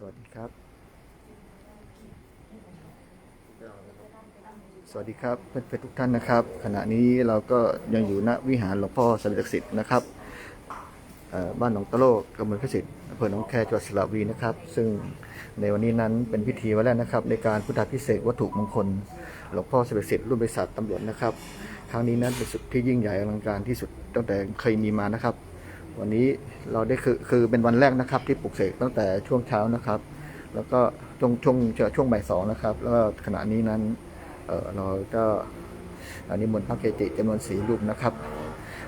สวัสดีครับ สวัสดีครับเพื่อนๆทุกท่านนะครับ ขณะนี้เราก็ยังอยู่ณวิหารหลวงพ่อสมเด็จศักดิ์สิทธิ์นะครับบ้านหนองตะโลกตำบลพระสิทธิ์อำเภอหนองแคจังหวัดสระบุรีนะครับ ซึ่งในวันนี้นั้นเป็นพิธีวันแรกนะครับ ในการพุทธาพิเศษวัตถุมงคล หลวงพ่อสมเด็จศักดิ์สิทธิ์รุ่นบริษัทตำรวจนะครับ ครั้งนี้นั้นเป็นสุดที่ยิ่งใหญ่อลังการที่สุดตั้งแต่เคยมีมานะครับ วันนี้เราได้คือคือเป็นวันแรกนะครับ ที่ปลุกเสกตั้งแต่ช่วงเช้านะครับ แล้วก็ช่วงช่วงช่วงบ่ายสองนะครับ แล้วก็ขณะนี้นั้นเออเราก็อันนี้มนต์พระเกจิจำนวนสีรูปนะครับ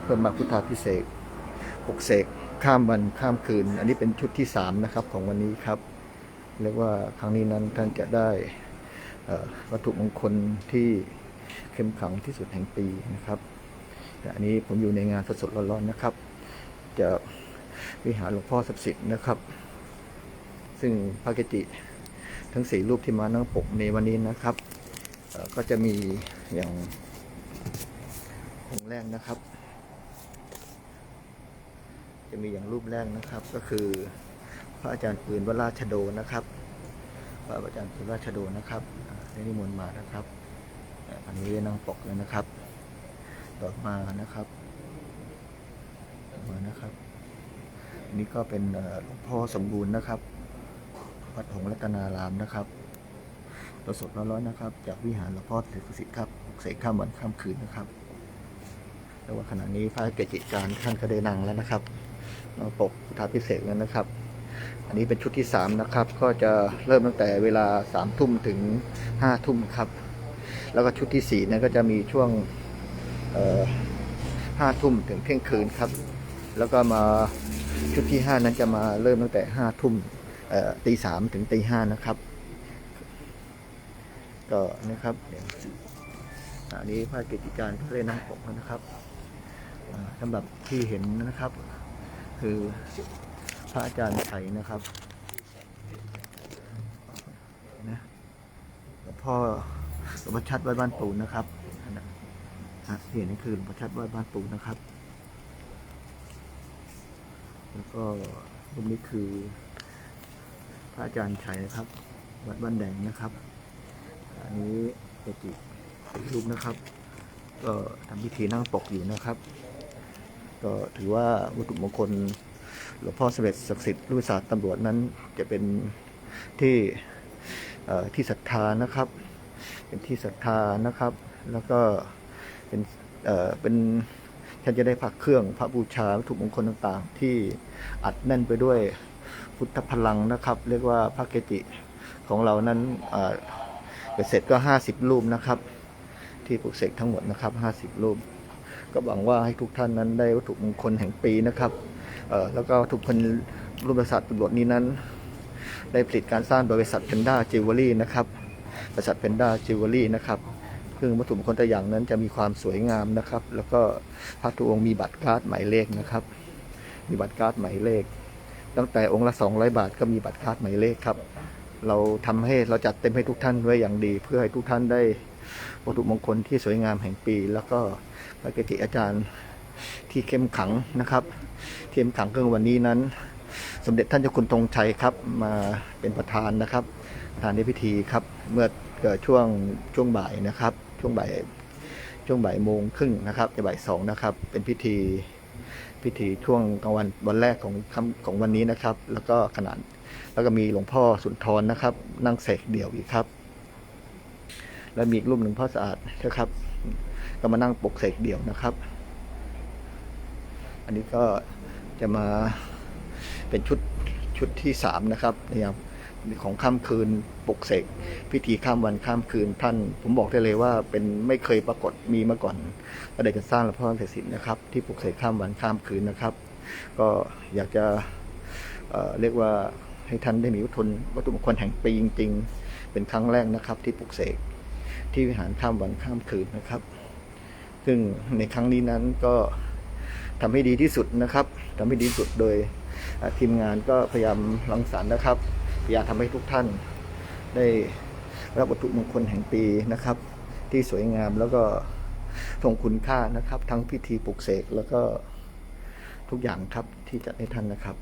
เพื่อมาพุทธาพิเศษปลุกเสกข้ามวันข้ามคืน อันนี้เป็นชุดที่สามนะครับของวันนี้ครับเรียกว่าครั้งนี้นั้นท่านจะได้อ่อวัตถุมงคลที่เข้มขังที่สุดแห่งปีนะครับแต่อันนี้ผมอยู่ในงานสดๆร้อนๆนะครับ จะวิหารหลวงพ่อศักดิ์สิทธิ์นะครับ ซึ่งพระเกจิทั้งสี่รูปที่มานั่งปกในวันนี้นะครับ ก็จะมีอย่างองค์แรกนะครับ จะมีอย่างรูปแรกนะครับก็คือพระอาจารย์ปืนวราชโดนะครับ พระอาจารย์ปืนวราชโดนะครับได้นิมนต์มานะครับอันนี้นั่งปกเลยนะครับ ต่อมานะครับ มานะครับอันนี้ก็เป็นหลวงพ่อสมบูรณ์นะครับวัดหงรัตนารามนะครับราสดร้อนๆนะครับ จากวิหารหลวงพ่อเสกสิทธิ์ครับเสกข้ามวันข้ามคืนนะครับแล้วว่าขณะนี้พระเกจิการท่านก็ได้นั่งแล้วนะครับมาปกพุทธาพิเศษแล้วนะครับ อันนี้เป็นชุดที่สามนะครับ ก็จะเริ่มตั้งแต่เวลาสามทุ่มถึงห้าทุ่มครับ แล้วก็ชุดที่สี่นั้นก็จะมีช่วงห้าทุ่มถึงเที่ยงคืนครับ แล้วก็มาชุดที่ห้านั้นจะมาเริ่มตั้งแต่ห้าทุ่มตีสามถึงตีห้านะครับ ก็นะครับเดี๋ยวอันนี้พระกิจการก็เลยนั่งปกนะครับสำหรับที่เห็นนะครับ คือพระอาจารย์ไข่นะครับนะหลวงพ่อหลวงพ่อชัดวัดบ้านปูนนะครับที่เห็นนี่คือหลวงพ่อชัดวัดบ้านปูนะครับ แล้วก็รูปนี้คือพระอาจารย์ชัยนะครับ วัดบ้านแดงนะครับ อันนี้เกจิรูปนะครับ ก็ทำพิธีนั่งปกอยู่นะครับ ก็ถือว่าวัตถุมงคลหลวงพ่อสมเด็จศักดิ์สิทธิ์รุ่นศาสตร์ตำรวจนั้นจะเป็นที่ที่ศรัทธานะครับ เป็นที่ศรัทธานะครับ แล้วก็เป็นเป็น ท่านจะได้พระเครื่องพระบูชาวัตถุมงคลต่างๆ ที่อัดแน่นไปด้วยพุทธพลังนะครับ เรียกว่าพระเกจิของเรานั้นเสร็จก็ 50 รูปนะครับ ที่ปลุกเสกทั้งหมดนะครับ 50 รูป ก็หวังว่าให้ทุกท่านนั้นได้วัตถุมงคลแห่งปีนะครับแล้วก็วัตถุมงคลรูปประสาทตำรวจนี้นั้น ได้ผลิตการสร้างโดยบริษัทเพนด้าจิวเวลรี่นะครับบริษัทเพนด้าจิวเวลรี่นะครับ ซึ่งวัตถุมงคลตัวอย่างนั้นจะมีความสวยงามนะครับ แล้วก็พระทุองค์มีบัตรการ์ดหมายเลขนะครับ มีบัตรการ์ดหมายเลข ตั้งแต่องค์ละ 200 บาทก็มีบัตรการ์ดหมายเลขครับ เราทำให้เราจัดเต็มให้ทุกท่านไว้อย่างดี เพื่อให้ทุกท่านได้วัตถุมงคลที่สวยงามแห่งปี แล้วก็พระเกจิอาจารย์ที่เข้มขังนะครับเข้มขังก็วันนี้นั้น สมเด็จท่านเจ้าคุณธงชัยครับมาเป็นประธานนะครับประธานในพิธีครับเมื่อเกิดช่วงช่วงบ่ายนะครับ ช่วงบ่ายช่วงบ่ายโมงครึ่งนะครับจะบ่ายสองนะครับ เป็นพิธีพิธีช่วงกลางวันวันแรกของของวันนี้นะครับ แล้วก็ขนาดแล้วก็มีหลวงพ่อสุนทรนะครับ นั่งเสกเดี่ยวอีกครับ แล้วมีอีกรูปหนึ่งพ่อสะอาดนะครับ ก็มานั่งปกเสกเดี่ยวนะครับ อันนี้ก็จะมาเป็นชุดชุดที่สามนะครับเนี่ยของค่ำคืน ปลุกเสกพิธีข้ามวันข้ามคืนท่าน ผมบอกได้เลยว่าเป็นไม่เคยปรากฏมีมาก่อนประเด็นการสร้างหลวงพ่อเสกสิทธิ์นะครับที่ปลุกเสกข้ามวันข้ามคืนนะครับ ก็อยากจะเเรียกว่าให้ท่านได้มีวัตถุวัตถุมงคลแห่งปีจริง ๆ เป็นครั้งแรกนะครับ ที่ปลุกเสกที่วิหารข้ามวันข้ามคืนนะครับ ซึ่งในครั้งนี้นั้นก็ทำให้ดีที่สุดนะครับทำให้ดีที่สุดโดยทีมงานก็พยายามรังสรรค์นะครับ พยายามทำให้ทุกท่าน ได้รับวัตถุมงคลแห่งปีนะครับ ที่สวยงามแล้วก็ทรงคุณค่านะครับ ทั้งพิธีปลุกเสกแล้วก็ทุกอย่างครับที่จัดให้ท่านนะครับ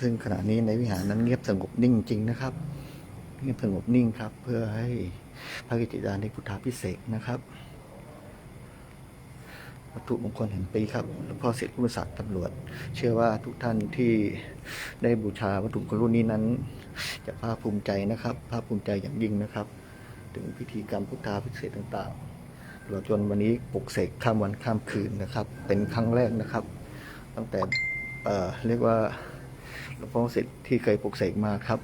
ซึ่งขณะนี้ในวิหารนั้นเงียบสงบนิ่งจริงนะครับ เงียบสงบนิ่งครับ เพื่อให้พระกิติยาในพุทธาพิเศษนะครับวัตถุมงคลแห่งปีครับหลวงพ่อเสด็จผู้ศาสตร์ตำรวจ เชื่อว่าทุกท่านที่ได้บูชาวัตถุมงคลรุ่นนี้นั้น จะภาคภูมิใจนะครับ ภาคภูมิใจอย่างยิ่งนะครับ ถึงพิธีกรรมพุทธาพิเศษต่างๆตลอดจนวันนี้ปลุกเสกข้ามวันข้ามคืนนะครับ เป็นครั้งแรกนะครับ ตั้งแต่เเรียกว่า หลวงพ่อเสร็จที่เคยปลุกเสกมาครับ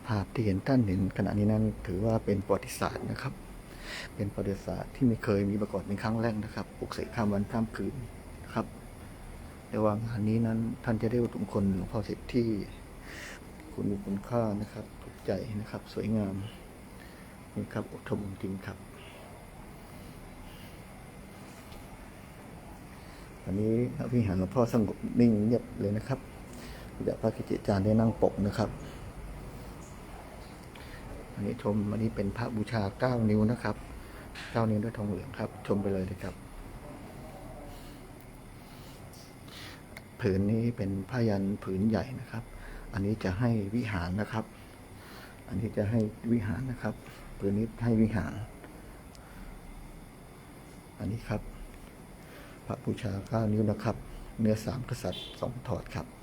ภาพที่เห็นท่านเห็นขณะนี้นั้นถือว่าเป็นประวัติศาสตร์นะครับ เป็นประวัติศาสตร์ที่ไม่เคยมีมาก่อนเป็นครั้งแรกนะครับปลุกเสกข้ามวันข้ามคืนนะครับในว่างานนี้นั้นท่านจะได้วัตถุมงคลหลวงพ่อเสร็จที่คุณมีคุณค่านะครับถูกใจนะครับ สวยงามนี่ครับอดทนจริงครับอันนี้พระวิหารหลวงพ่อสงบนิ่งเงียบเลยนะครับเดี๋ยวพระกิจิจารย์ได้นั่งปกนะครับ อันนี้ชมอันนี้เป็นพระบูชาเก้านิ้วนะครับเก้านิ้วด้วยทองเหลืองครับ ชมไปเลยเลยครับผืนนี้เป็นผ้ายันผืนใหญ่นะครับ อันนี้จะให้วิหารนะครับ อันนี้จะให้วิหารนะครับ ผืนนี้ให้วิหาร อันนี้ครับ พระบูชาเก้านิ้วนะครับ เนื้อสามกษัตริย์สองถอดครับ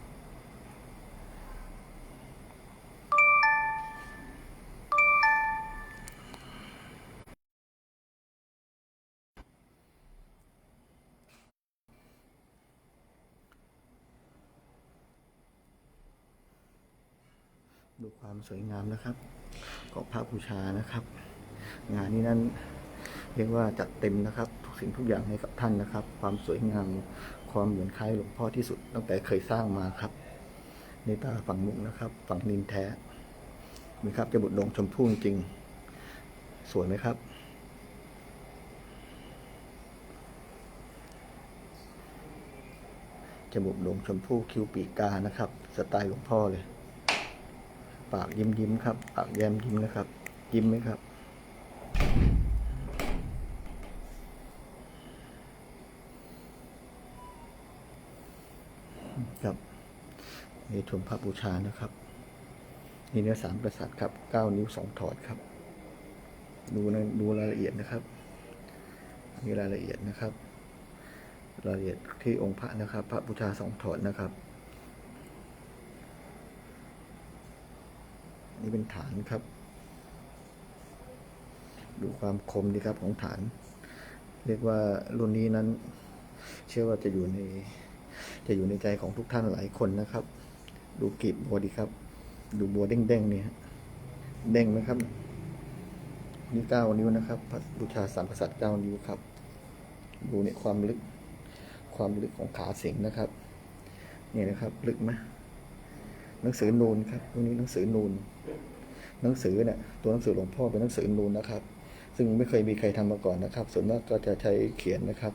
สวยงามนะครับของพระบูชานะครับ งานนี้นั้นเรียกว่าจัดเต็มนะครับ ทุกสิ่งทุกอย่างให้กับท่านนะครับ ความสวยงามความเหมือนคล้ายหลวงพ่อที่สุด ตั้งแต่เคยสร้างมาครับ ในตาฝั่งมุกนะครับ ฝั่งนินแท้มีครับจะบุดดงชมพู่จริงสวยไหมครับจมูกโด่งชมพู่คิ้วปีกกานะครับ สไตล์หลวงพ่อเลย ปากยิ้มยิ้มครับ ปากแย้มยิ้มนะครับ ยิ้มไหมครับ ครับนี่ชมพระบูชานะครับ นี่เนื้อสามกษัตริย์ครับเก้านิ้วสองถอดครับ ดูนะดูรายละเอียดนะครับนี่รายละเอียดนะครับ รายละเอียดที่องค์พระนะครับ พระบูชาสองถอดนะครับ นี่เป็นฐานครับ ดูความคมดีครับของฐาน เรียกว่ารุ่นนี้นั้น เชื่อว่าจะอยู่ใน จะอยู่ในใจของทุกท่านหลายคนนะครับ ดูกีบบัวดีครับ ดูบัวเด้งๆเนี่ยเด้งไหมครับนี่เก้านิ้วนะครับบูชาสามกษัตริย์เก้านิ้วครับ ดูเนี่ยความลึก ความลึกของขาสิงนะครับ นี่นะครับ ลึกไหม หนังสือนูนครับตรงนี้หนังสือนูน หนังสือเนี่ยตัวหนังสือหลวงพ่อเป็นหนังสือนูนนะครับ ซึ่งไม่เคยมีใครทำมาก่อนนะครับ ส่วนมากก็จะใช้เขียนนะครับ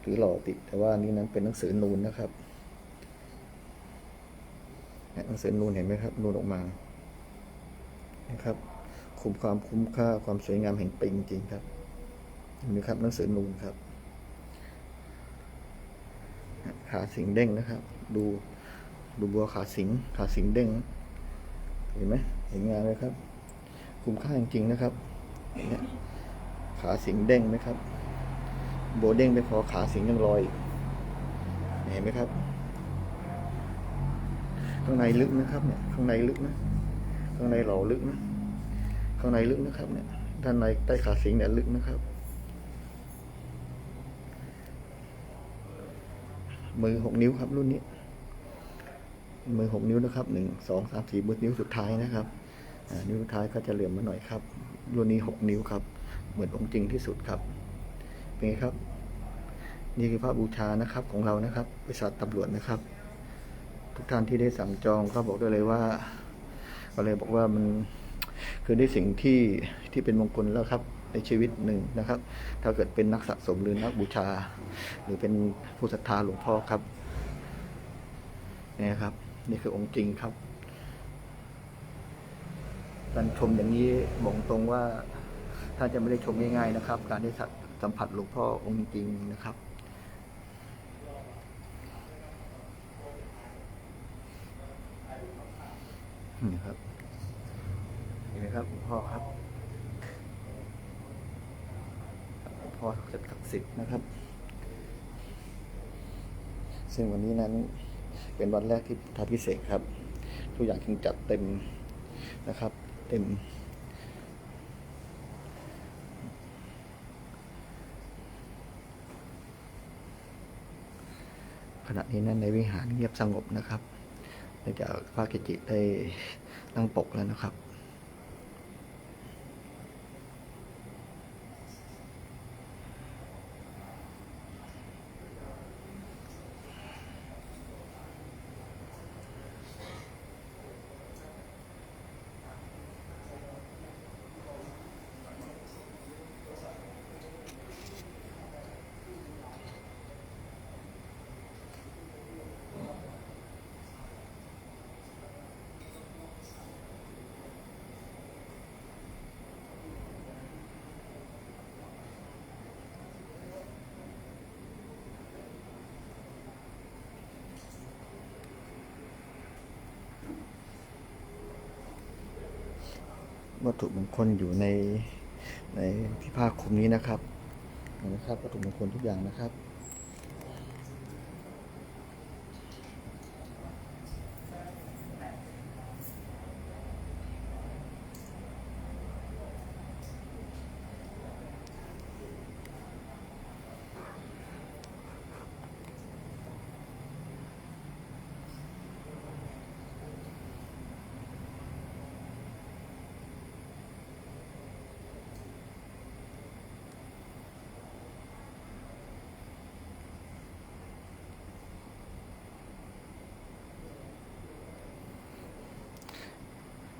หรือหล่อติดแต่ว่านี่นั้นเป็นหนังสือนูนนะครับหนังสือนูนเห็นไหมครับ นูนออกมานะครับคุ้มความคุ้มค่าความสวยงามแห่งปีจริงครับเห็นไหมครับหนังสือนูนครับขาสิงเด้งนะครับ ดู ดูบัวขาสิงขาสิงเด้งเห็นไหมเห็นงานไหมครับ คุ้มค่าจริงๆนะครับเนี่ยขาสิงเด้งไหมครับ โบวเด้งไม่พอขาสิงยังลอยเห็นไหมครับ ข้างในลึกนะครับเนี่ยข้างในลึกนะข้างในหล่อลึกนะข้างในลึกนะครับเนี่ยด้านในใต้ขาสิงเนี่ยลึกนะครับ มือหกนิ้วครับรุ่นนี้ มือหกนิ้วนะครับหนึ่งสองสามสี่มือนิ้วสุดท้ายนะครับนิ้วสุดท้ายก็จะเหลื่อมมาหน่อยครับรุ่นนี้หกนิ้วครับ เหมือนองค์จริงที่สุดครับ เป็นไงครับนี่คือพระบูชานะครับของเรานะครับบริษัทตำรวจนะครับ ทุกท่านที่ได้สั่งจองก็บอกได้เลยว่า ก็เลยบอกว่ามันคือได้สิ่งที่ที่เป็นมงคลแล้วครับ ในชีวิตหนึ่งนะครับ ถ้าเกิดเป็นนักสะสมหรือนักบูชา หรือเป็นผู้ศรัทธาหลวงพ่อครับนี่ครับ นี่คือองค์จริงครับการชมอย่างนี้บอกตรงว่าถ้านจะไม่ได้ชมง่ายๆนะครับ การได้สัมผัสหลวงพ่อองค์จริงนะครับ นี่ครับเห็นไหมครับหลวงพ่อครับหลวงพ่อศักดิ์สิทธิ์นะครับ ซึ่งวันนี้นั้น เป็นวันแรกที่ทำพิเศษครับ ทุกอย่างจึงจัดเต็มนะครับ เต็ม ขณะนี้นั้นในวิหารเงียบสงบนะครับเนื่องจากพระกิจิได้ตั้งปกแล้วนะครับ วัตถุมงคลอยู่ในในพิภาคคุมนี้นะครับนะครับวัตถุมงคลทุกอย่างนะครับ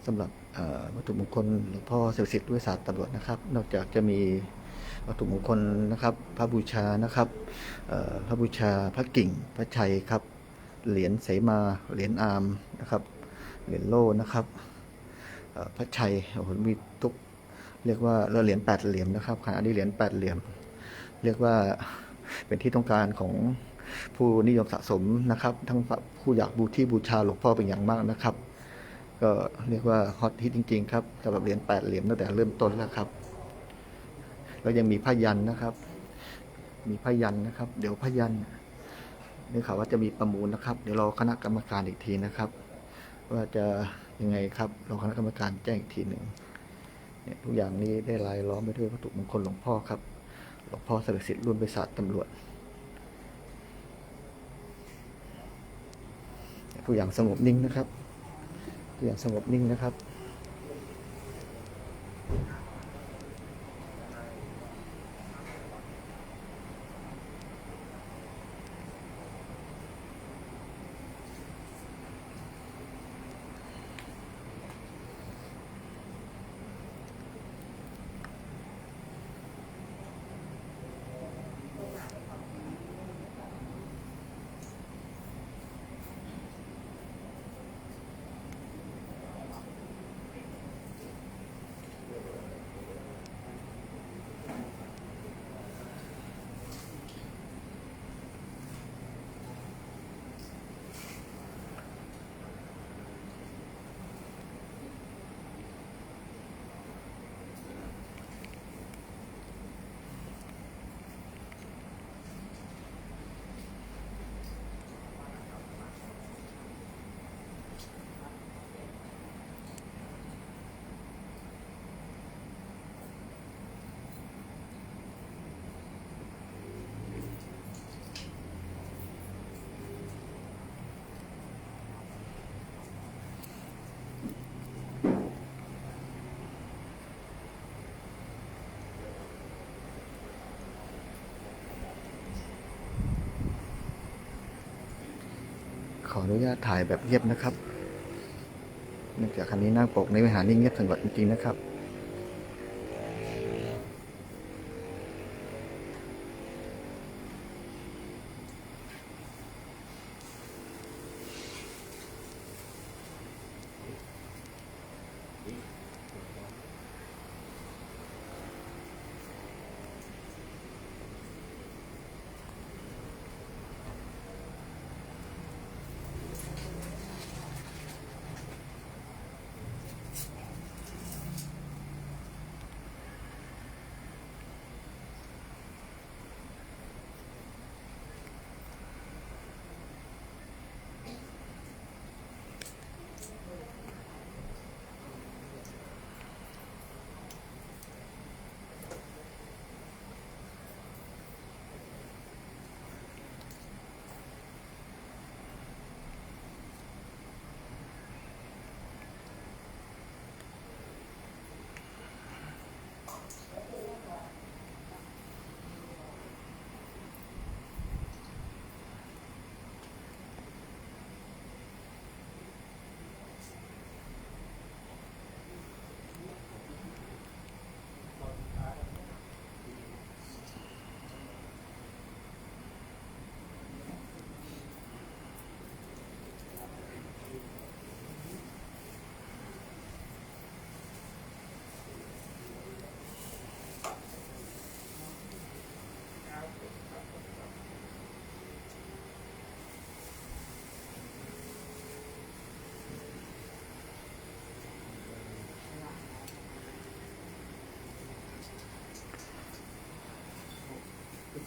สำหรับวัตถุมงคลหลวงพ่อเสด็จสิทธิ์ด้วยศาสตร์ตำรวจนะครับ นอกจากจะมีวัตถุมงคลนะครับพระบูชานะครับพระบูชาพระกิ่งพระชัยครับเหรียญเสมาเหรียญอามนะครับเหรียญโล่นะครับพระชัยโอ้โหมีทุกเรียกว่าเหรียญแปดเหลี่ยมนะครับขณะนี้เหรียญแปดเหลี่ยม เรียกว่าเป็นที่ต้องการของผู้นิยมสะสมนะครับ ทั้งผู้อยากบูที่บูชาหลวงพ่อเป็นอย่างมากนะครับ ก็เรียกว่าฮอตฮิตจริง ๆ ครับสำหรับเหรียญแปดเหรียญตั้งแต่เริ่มต้นแล้วครับ แล้วยังมีพยันนะครับ มีพยันนะครับ เดี๋ยวพยันได้ข่าวว่าจะมีประมูลนะครับ เดี๋ยวรอคณะกรรมการอีกทีนะครับ ว่าจะยังไงครับรอคณะกรรมการแจ้งอีกทีหนึ่งเนี่ยทุกอย่างนี้ได้รายล้อมไปด้วยวัตถุมงคลหลวงพ่อครับ หลวงพ่อเสด็จสิทธิ์ร่วมบริษัทตำรวจทุกอย่างสงบนิ่งนะครับ อย่างสงบนิ่งนะครับ ขออนุญาตถ่ายแบบเงียบนะครับ เนื่องจากคันนี้หน้าปกในวิหารนี่เงียบสงบจริงๆนะครับ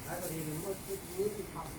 来个零零，我自己也去尝试。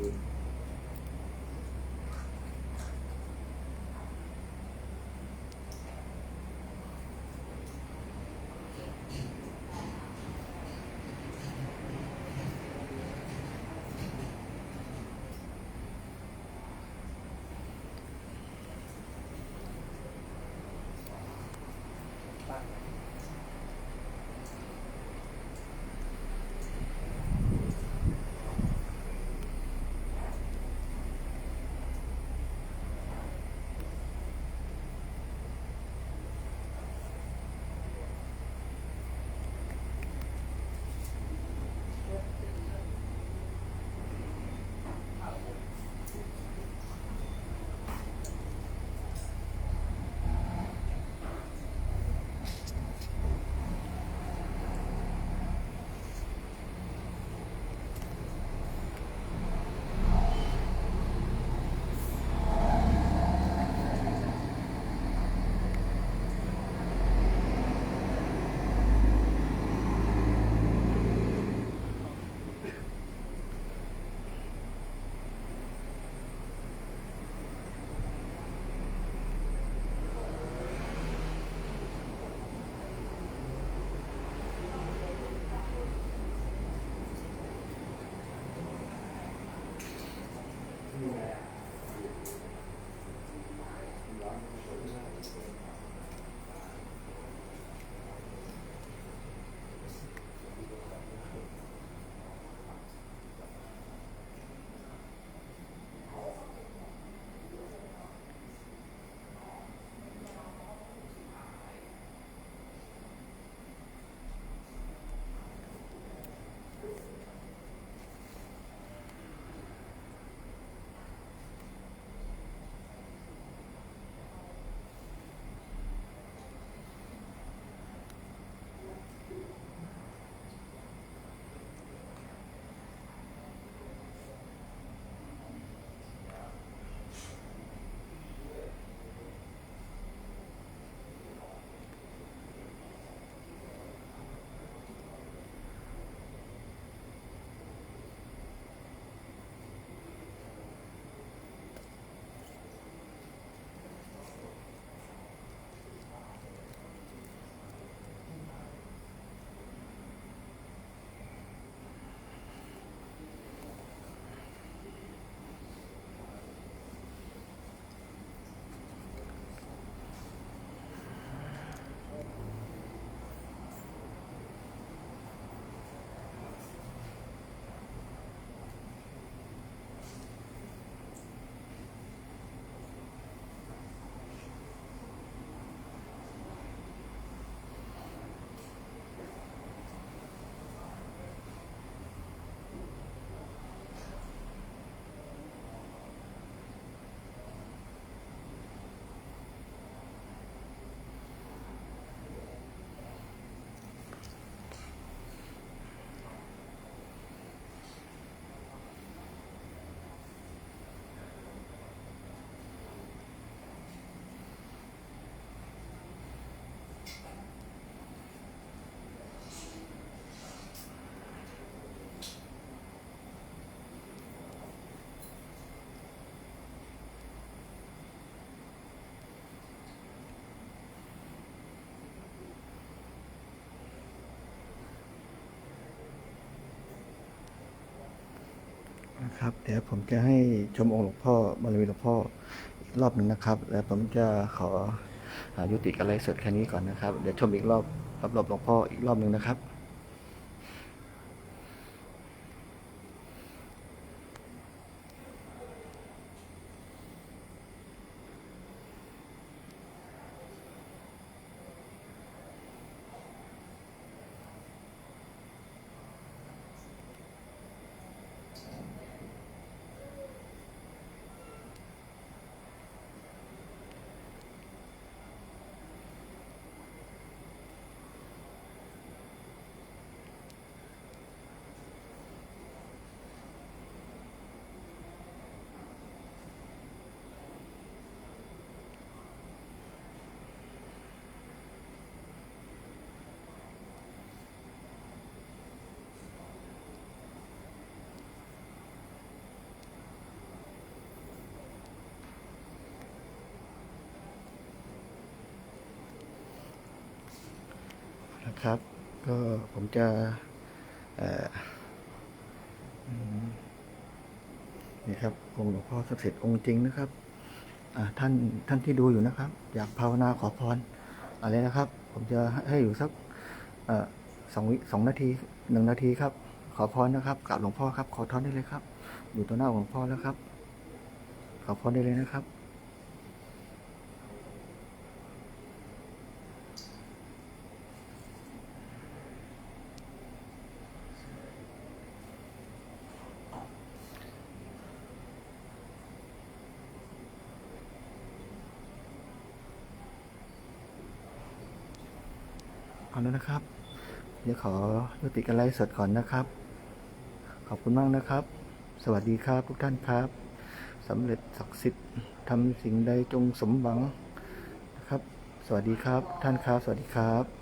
ค นะครับเดี๋ยวผมจะให้ชมองค์หลวงพ่อบารมีหลวงพ่ออีกรอบหนึ่งนะครับ แล้วผมจะขออยุติการไลฟ์สดแค่นี้ก่อนนะครับ เดี๋ยวชมอีกรอบรอบหลวงพ่ออีกรอบหนึ่งนะครับ ครับ ก็ผมจะนี่ครับองค์หลวงพ่อศักดิ์สิทธิ์องค์จริงนะครับท่านท่านที่ดูอยู่นะครับ อยากภาวนาขอพรอะไรนะครับ ผมจะให้อยู่สักสองวิสองนาทีหนึ่งนาทีครับ ขอพรนะครับกราบหลวงพ่อครับ ขอท้อนได้เลยครับ อยู่ต่อหน้าหลวงพ่อแล้วครับ ขอพรได้เลยนะครับ นะครับ เดี๋ยวขอยุติการไลฟ์สดก่อนนะครับ ขอบคุณมากนะครับ สวัสดีครับทุกท่านครับสำเร็จศักดิ์สิทธิ์ทำสิ่งใดจงสมหวังนะครับ สวัสดีครับท่านครับ สวัสดีครับ